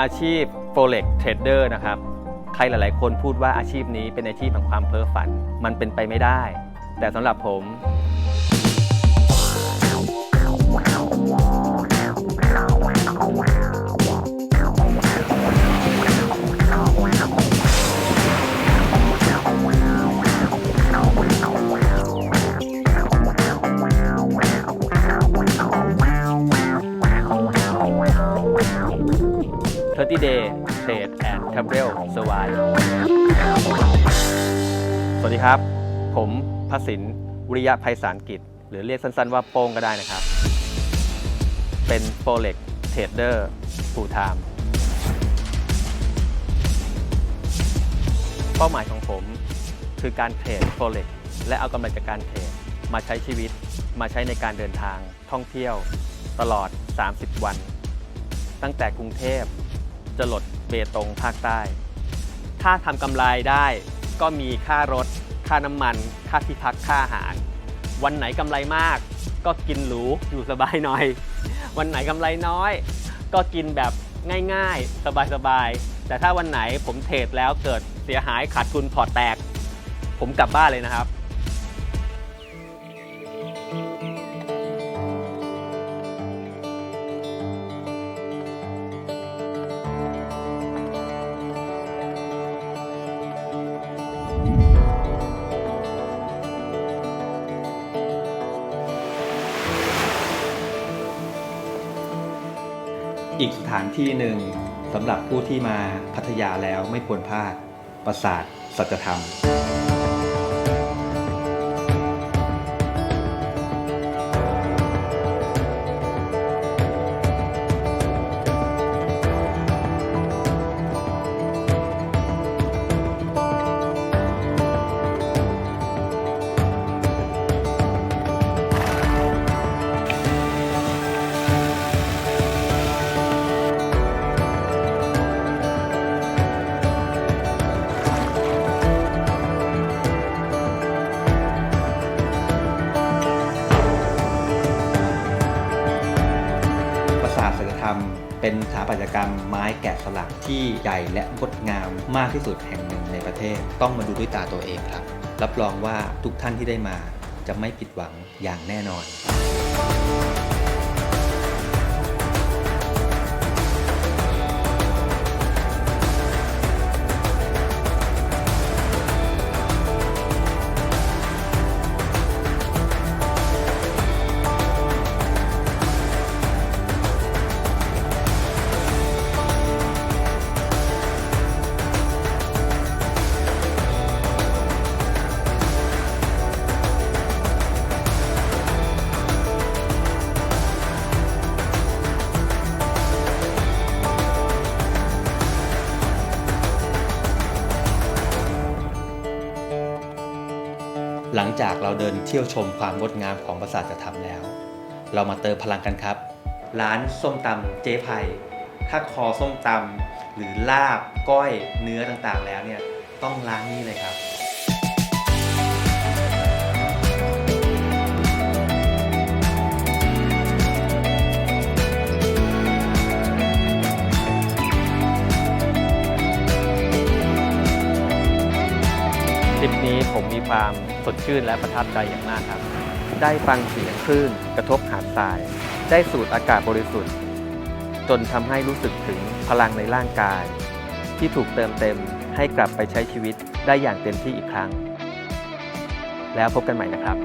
อาชีพ forex trader นะครับใครหลาย ๆ คนพูดว่าอาชีพนี้เป็นอาชีพแห่งความเพ้อฝัน มันเป็นไปไม่ได้ แต่สำหรับผม 30 day trade and travel survive สวัสดีครับ ผมพระสินวิริยะภัยสารกิจ หรือเรียกสั้นๆว่าโป้งก็ได้นะครับ เป็น forex trader full time เป้าหมายของผมคือการเทรด forex และเอากำไรจากการเทรดมาใช้ชีวิต มาใช้ในการเดินทางท่องเที่ยว ตลอด 30 วัน ตั้งแต่กรุงเทพ จะหลดเบตงภาคใต้ ถ้าทำกำไรได้ก็มีค่ารถ ค่าน้ำมัน ค่าที่พัก ค่าอาหาร วันไหนกำไรมากก็กินหรูอยู่สบายหน่อย วันไหนกำไรน้อย ก็กินแบบง่ายๆ สบายๆ แต่ถ้าวันไหนผมเทรดแล้วเกิดเสียหายขาดทุนพอแตก ผมกลับบ้านเลยนะครับ อีกสถานที่หนึ่งสำหรับผู้ที่มาพัทยาแล้วไม่ควรพลาดปราสาทสัจธรรมาสาทศิลธรรม เป็นสถาปัตยกรรมไม้แกะสลักที่ใหญ่และงดงามมากที่สุดแห่งหนึ่งในประเทศ ต้องมาดูด้วยตาตัวเองครับ รับรองว่าทุกท่านที่ได้มาจะไม่ผิดหวังอย่างแน่นอน หลังจากเราเดินเที่ยวชมความงดงามของปราสาทจะทำแล้ว เรามาเติมพลังกันครับ ร้านส้มตำเจ๊ไพถ้าคอส้มตำหรือลาบก้อยเนื้อต่างๆแล้วเนี่ยต้องร้านนี้เลยครับ ทริปนี้ผมมีความสดชื่นและประทับใจอย่างมากครับ ได้ฟังเสียงคลื่นกระทบหาดทราย ได้สูดอากาศบริสุทธิ์ จนทำให้รู้สึกถึงพลังในร่างกาย ที่ถูกเติมเต็มให้กลับไปใช้ชีวิตได้อย่างเต็มที่อีกครั้ง แล้วพบกันใหม่นะครับ